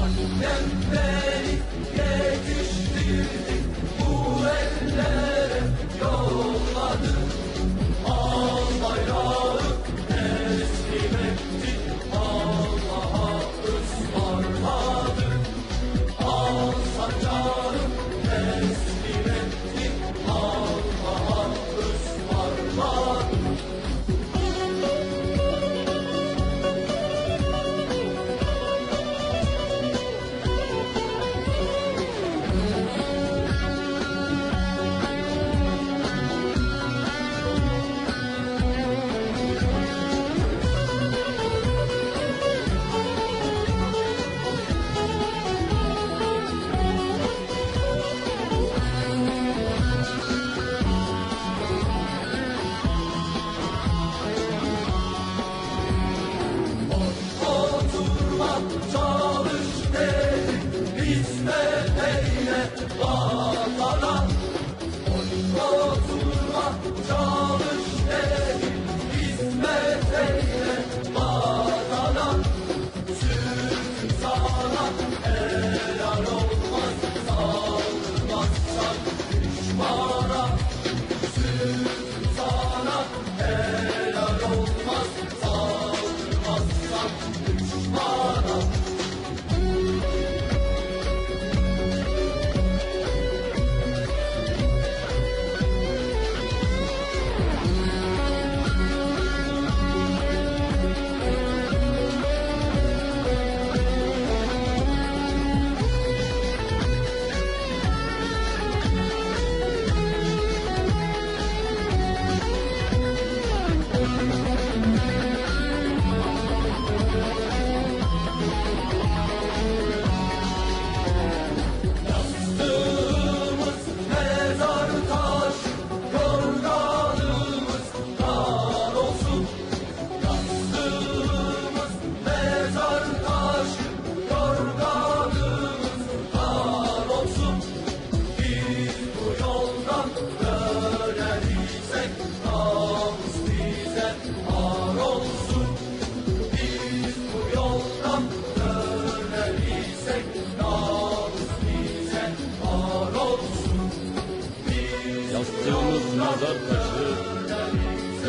Annem Two.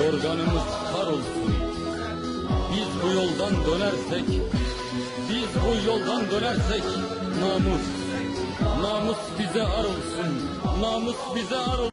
organımız kar olsun. Biz bu yoldan dönersek, biz bu yoldan dönersek namus, namus bize ar olsun, namus bize ar olsun.